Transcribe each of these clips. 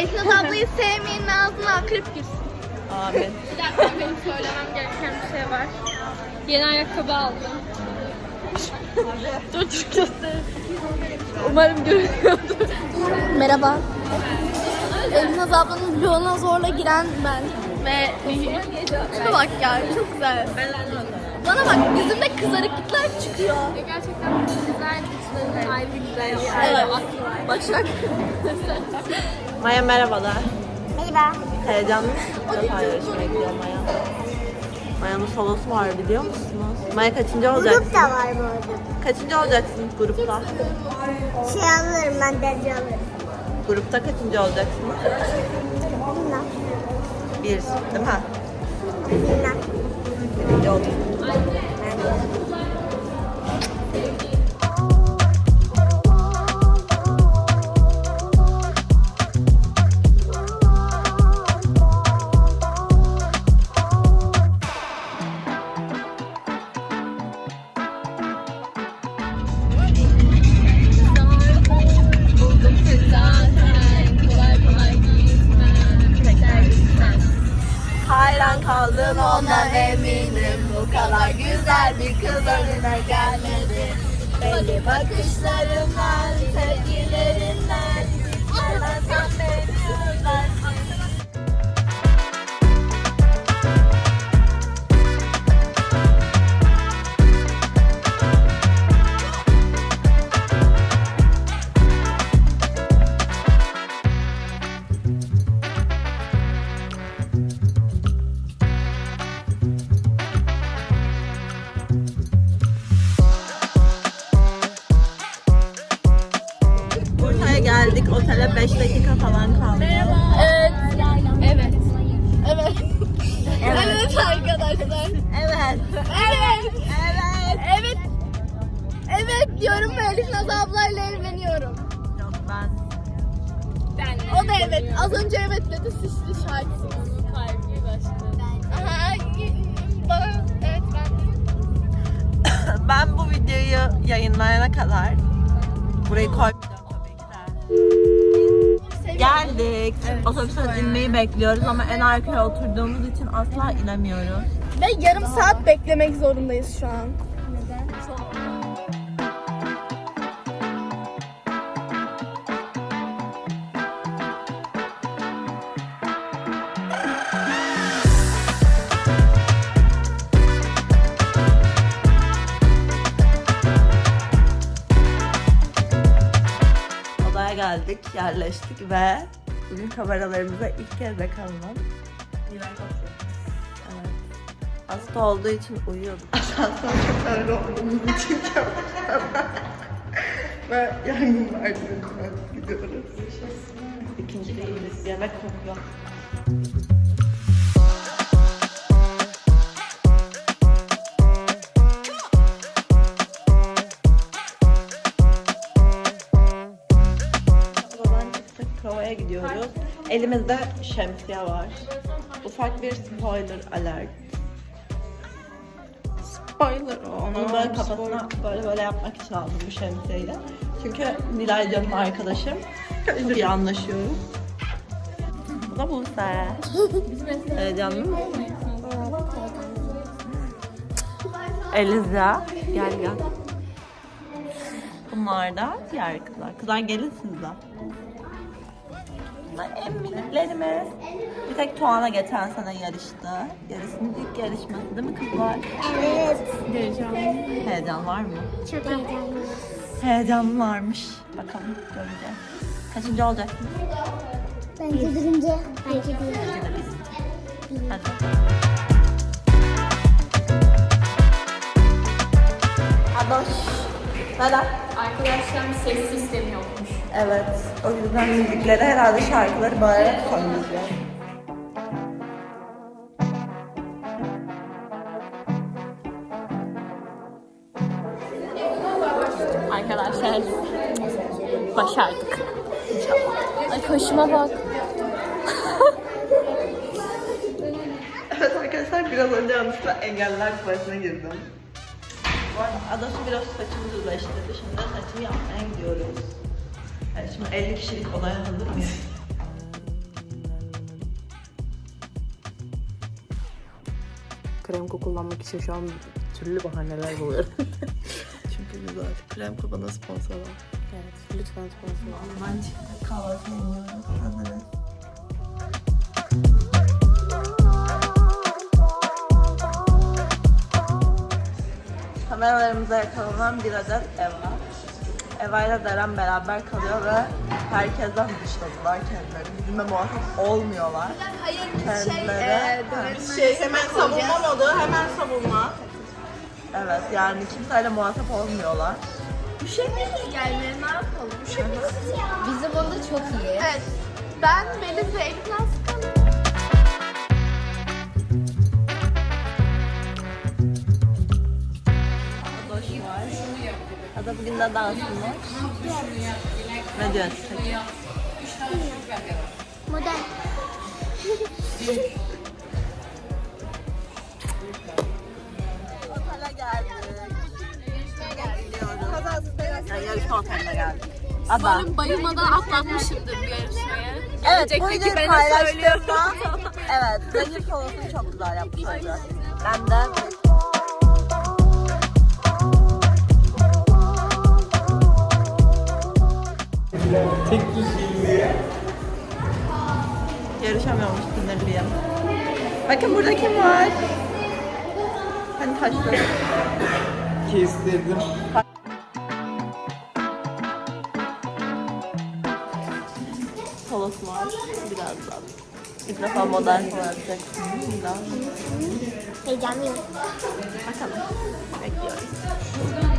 Esnaf ablayı sevmeyenin ağzına akrep girsin. Amin. Bir dakika benim söylemem gereken bir şey var. Yeni ayakkabı aldım. dur dur. Umarım görünüyordur. Merhaba. Elnaz ablanın vloguna zorla giren ben. Ve Şuna bak ya çok güzel. Bana bak yüzümde kızarıklıklar çıkıyor. Gerçekten güzel içlerinin ayrı bir güzelliği. Evet. Başak. Maya merhabalar. Merhaba. Heyecanlı mısın? Yarışmaya gidiyor Maya. Maya'nın solosu var biliyor musunuz? Maya kaçıncı olacaksın? Grup da var bu arada. Kaçıncı olacaksın grupta? Şey alırım ben derece alırım. Grupta kaçıncı olacaksın? Bilmem. Bir, değil mi? Bilmem. Birinci oldum. Buldum Kaldın ondan eminim. Bu kadar güzel bir kız önüne gelmedi. Belli bakışlarından, tepkilerinden Gitmeden beni Otele 5 dakika falan kaldı. Evet. Evet. Evet. Evet arkadaşlar. Evet. Evet. Evet. Evet. Evet diyorum ve Elif Naz ablayla evleniyorum. Yok ben. O da evet. az önce evet dedi de şahitsiniz Kalbi başka Aha bana evet ben Ben bu videoyu yayınlayana kadar burayı koymayacağım Geldik. Otobüsten inmeyi bekliyoruz ama en arkaya oturduğumuz için asla inemiyoruz. Ve yarım saat beklemek zorundayız şu an. Odaya geldik, yerleştik ve bugün kameralarımıza ilk kez yakalım. Evet. Hasta olduğu için uyuyordu. Asansör çok olduğumuz için ve yangın merdiveninden gidiyoruz. İkinci değiliz. Yemek kokuyor. Elimizde şemsiye var. Ufak bir spoiler alert. Spoiler Onu böyle kafasına böyle böyle yapmak için aldım bu şemsiyeyi. Çünkü Nilay canım arkadaşım. Çok iyi anlaşıyoruz. Bu da Buse. Heyecanlı mı? Eliza. Gel gel. Bunlar da diğer kızlar. Kızlar gelin siz de. Bunlar en miniklerimiz. Bir tek Tuana geçen sene yarıştı. Yarışının ilk yarışması değil mi kızlar? Evet. Heyecan var mı? Çok heyecanlıyım. Heyecan varmış. Bakalım göreceğiz. Kaçıncı olacaksın? Bence birinci. Bence birinci. Hadi. Adoş. Neden? Arkadaşlar ses sistemi yokmuş. Evet. O yüzden müzikleri herhalde şarkıları bağırarak söyleyeceğiz. Arkadaşlar başardık. İnşallah. Ay kaşıma bak. Evet arkadaşlar biraz önce yanlışlıkla engeller tuvaletine girdim. Bu arada Adası biraz saçımı düzleştirdi. Şimdi saçımı yapmaya gidiyoruz. Evet şimdi 50 kişilik odaya hazır mıyız? Krem kullanmak için şu an türlü bahaneler buluyorum. Çünkü güzel. Krem kubana sponsor ol. evet, lütfen sponsor olun. Ben çıktık kahvaltı. Hazırız. Kameralarımıza yakalanan bir adet Eva. Eva ile Deren beraber kalıyor ve herkesten dışladılar kendilerini. Bizimle muhatap olmuyorlar. Hayır Kendileri. şey, hemen savunma modu, hemen savunma. Evet yani kimseyle muhatap olmuyorlar. Üşenmeyiz gelmeye ne yapalım? Bizim onda çok iyi. Evet. Ben Melis ve Elif Ada bugün de dansınız. Ne diyorsun? Model. Otele geldik. Yani yarışma oteline geldik. Ada. Umarım bayılmadan atlatmışımdır bu yarışmayı. Evet, Gelecekteki bugün beni paylaştığımda evet, zehir kolasını çok güzel yapmışlardı. Ben de Yarışamıyormuş sinirliyim. Bakın burada kim var? Hani taşlı. Kestirdim. Kolas var. Birazdan. İlk defa yapacaksın. Biraz. Heyecanlıyım. Bakalım. Bekliyoruz.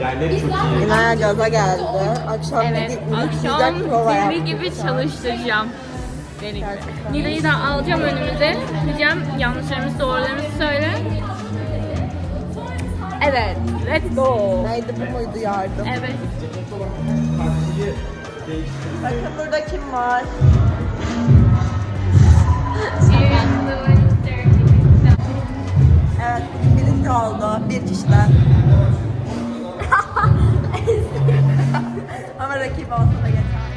Yerleri çok iyi. İnaya gaza geldi. Akşam Evet, dedik, akşam sıcak prova deli yaptık. gibi çalıştıracağım. Deli gibi. Nilay'ı da alacağım önümüze. Diyeceğim yanlışlarımızı, doğrularımızı söyle. Evet, let's go. Neydi bu muydu yardım? Evet. Taksiyi değiştirdim. Bakın burada kim var? Evet, birlikte oldu. Bir kişiden. Ama rakip olsa da geçer.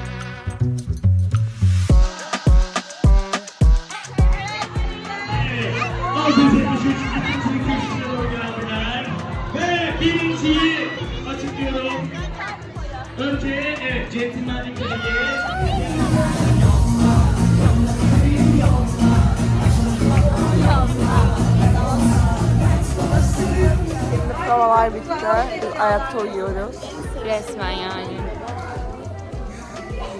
Bitti. Ayakta uyuyoruz. Resmen yani.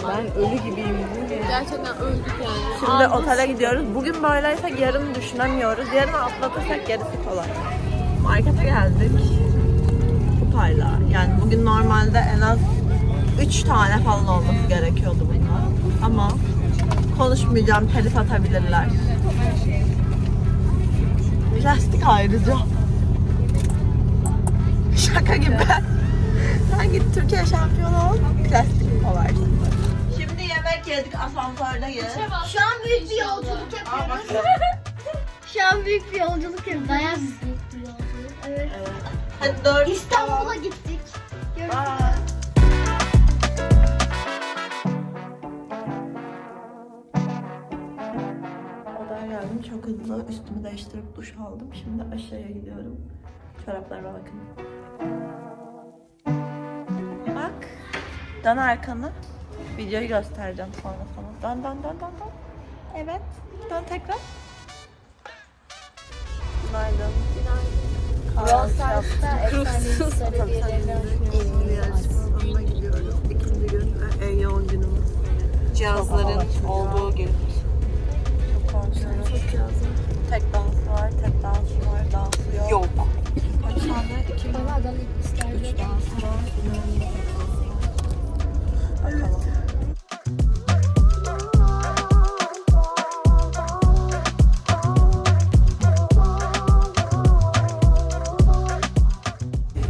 Ben ölü gibiyim. Bu ne? Gerçekten öldük yani. Şimdi otele gidiyoruz. Bugün böyleysek yarın düşünemiyoruz. Yarın atlatırsak gerisi kolay. Markete geldik. Kupayla. Yani bugün normalde en az 3 tane falan olması gerekiyordu bunlar. Ama konuşmayacağım, telif atabilirler. Lastik ayrıca. Şaka gibi. Sen git Türkiye şampiyonu ol. Plastik kovarsın. Şimdi yemek yedik asansördeyiz. Şu an büyük bir yolculuk yapıyoruz. Şu an büyük bir yolculuk yapıyoruz. Bayağı büyük bir yolculuk. Evet. Hadi dört. İstanbul'a gittik. Görüşürüz. Geldim çok hızlı üstümü değiştirip duş aldım. Şimdi aşağıya gidiyorum. Çoraplarıma bakın. Dön arkanı. Videoyu göstereceğim sonra sana. Dön dön dön dön dön. Evet. Dön tekrar. Günaydın. İlgili yarışmalarına gidiyoruz. İkinci gün ve en yoğun günümüz. Cihazların olduğu gün. Çok korkuyorum. Tek dans var, tek dans var, dans yok. Yok. Kaç tane? İki mi? Üç dans var. Bakalım.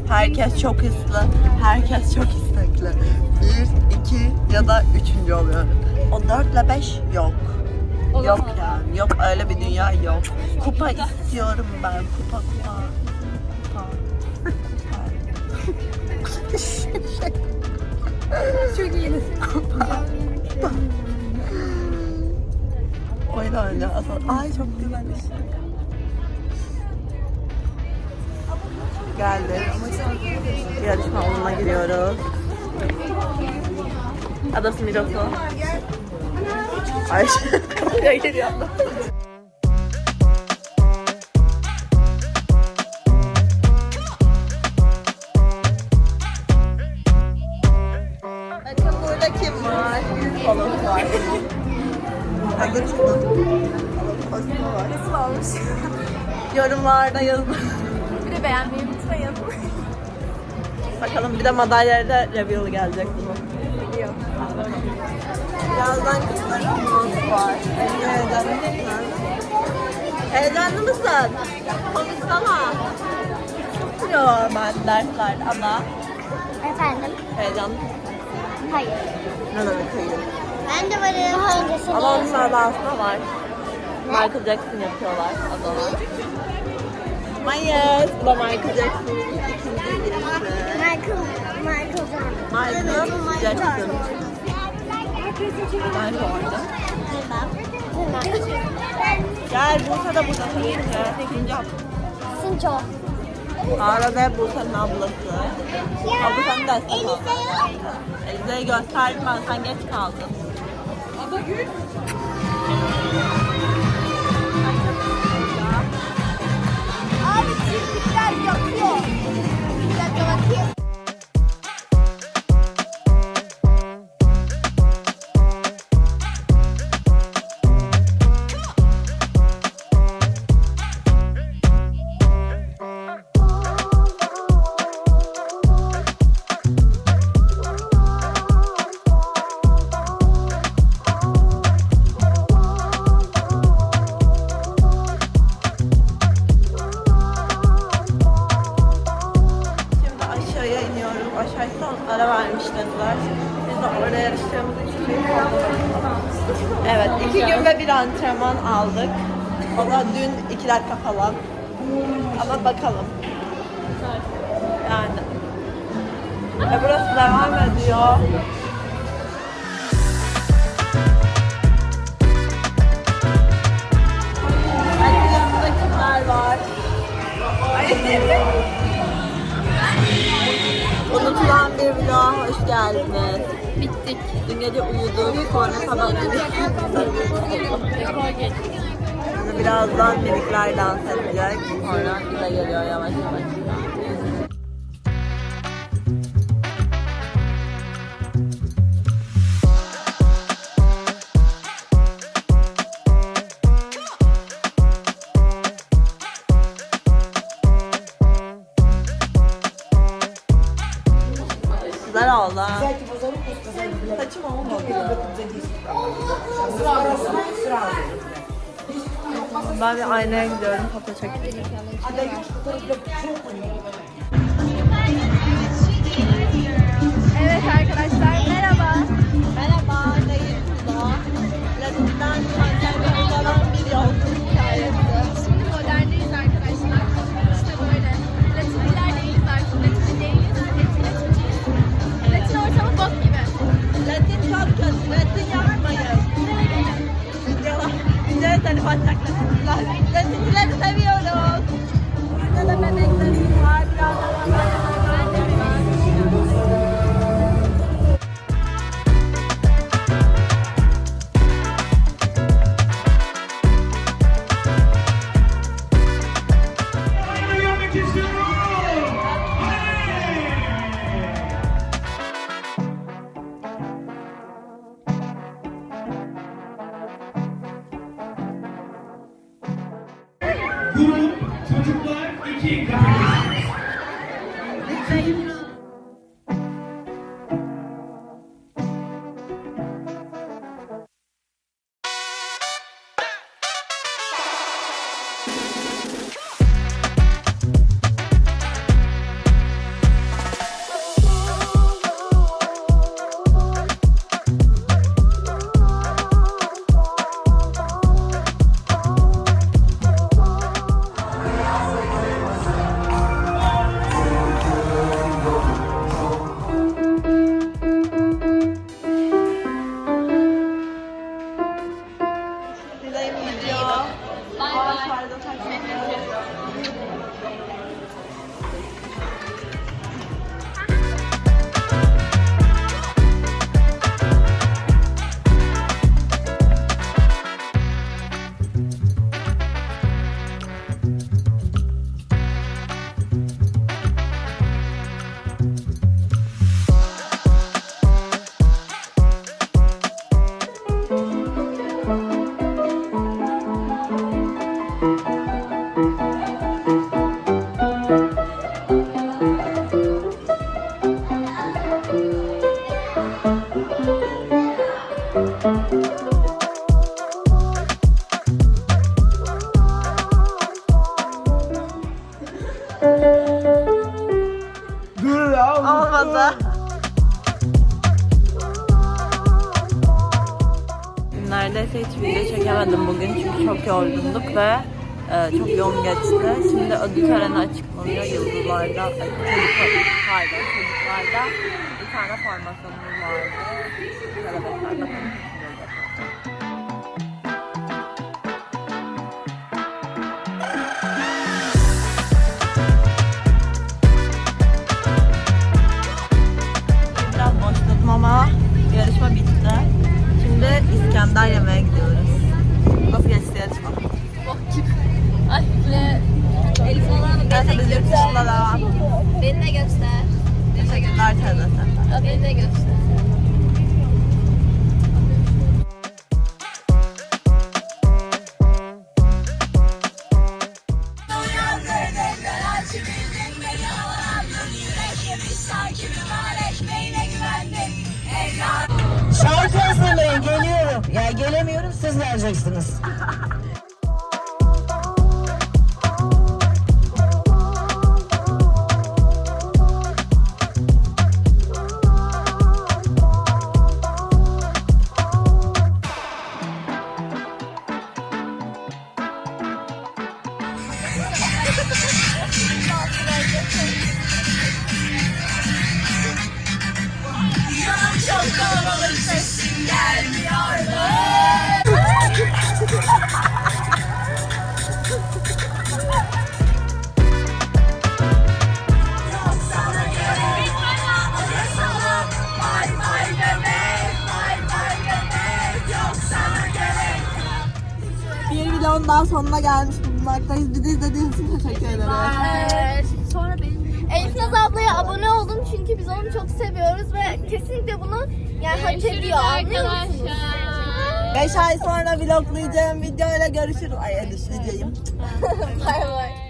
Herkes çok hızlı, herkes çok istekli. Bir, iki ya da üçüncü oluyor. O dörtle beş yok. Yok yani, yok öyle bir dünya yok. Kupa istiyorum ben, kupa kupa. Kupa. Çok. Kupa. Oyun oynayacağız. Ay çok güzel ışık. Geldik. Yarışma alanına giriyoruz. Adası Mirosu. Ay kapıya geliyor. Yorumlarda yazın. Bir de beğenmeyi unutmayın. Bakalım bir de madalyayla reveal gelecek bunun. Birazdan kızların montu var. Heyecanlı mısın? Konuşsana. Normal dersler ama Efendim? heyecanlı mısın? Hayır. Ne demek hayır? Ben de varım. Ama onun adasında var. Michael Jackson yapıyorlar adalar. Mayıs. Bu da Michael Jackson'ın ikinci birisi. Michael. Michael Jordan. Michael Jackson. Ben de orada. Gel Buse de burada tabii ki. İkinci hafta. Sinço. Sara da Buse'nin ablası. Abla sen de destek ol. Elize'yi gösterdim ben sen geç kaldın. Abi 要不。Hoş geldiniz. Bittik. Dün gece uyuduk, sonra sabah birazdan minikler dans edecek. Sonra bize geliyor yavaş yavaş. Güzel oldu. ha. Saçım olmadı. Ben bir aynaya gidiyorum foto çekeceğim. Evet arkadaşlar merhaba. Merhaba, neyim bu? Latin'den Latin yapmayın. Videolar, videoya telif atacaklar. Latincileri seviyoruz. Burada da bebeklerimiz var, birazdan annemler Thank you. Dileğim gidiyor. Ağaçlarda takılıyor. Olmadı. Vereceksiniz. Daha sonuna gelmiş bulunmaktayız. Bizi izlediğiniz için teşekkür ederim. Evet. Sonra benim Elif Naz ablaya abone oldum çünkü biz onu çok seviyoruz ve kesinlikle bunu yani hak ediyor anlıyor musunuz? 5 ay sonra vloglayacağım videoyla görüşürüz. Ay edişleyeceğim. Bay bay.